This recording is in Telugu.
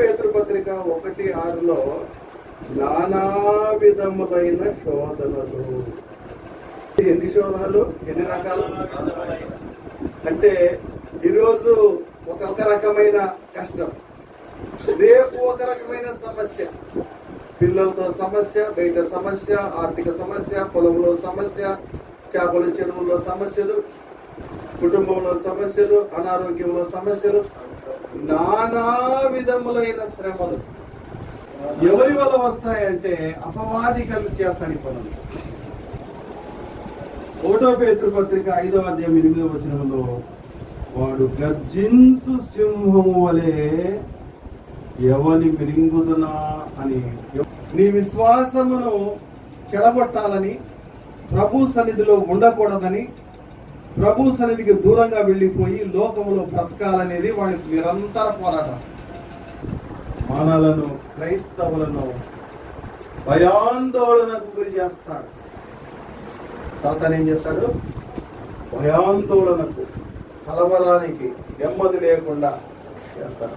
పేతృపత్రిక ఒకటి ఆరులో నానా విధములైన శోధనలు. ఎన్ని శోధనలు? ఎన్ని రకాలు? అంటే ఈరోజు ఒక ఒక రకమైన కష్టం. రేపు ఒక రకమైన సమస్య. పిల్లలతో సమస్య బయట సమస్య ఆర్థిక సమస్య పొలంలో సమస్య చేపల చెరువుల్లో సమస్యలు కుటుంబంలో సమస్యలు అనారోగ్యంలో సమస్యలు నానా విధములైన శ్రమలు. ఎవరి వల్ల వస్తాయంటే అపవాది కలిసి చేస్తాను పనులు. ఓటో పేతృ పత్రిక ఐదవ అధ్యాయం ఎనిమిదవ వచనంలో వాడు గర్జించు సింహము వలె ఎవని మిరింగుదునా అని నీ విశ్వాసమును చెడగొట్టాలని ప్రభు సన్నిధిలో ఉండకూడదని ప్రభు సన్నిధికి దూరంగా వెళ్ళిపోయి లోకములో బ్రతకాలనేది వాడి నిరంతర పోరాటం. మనలను క్రైస్తవులను భయాందోళనకు గురి చేస్తాడు తర్వాత ఏం చేస్తాడు భయాందోళనకు కలవరానికి నెమ్మది లేకుండా చేస్తాడు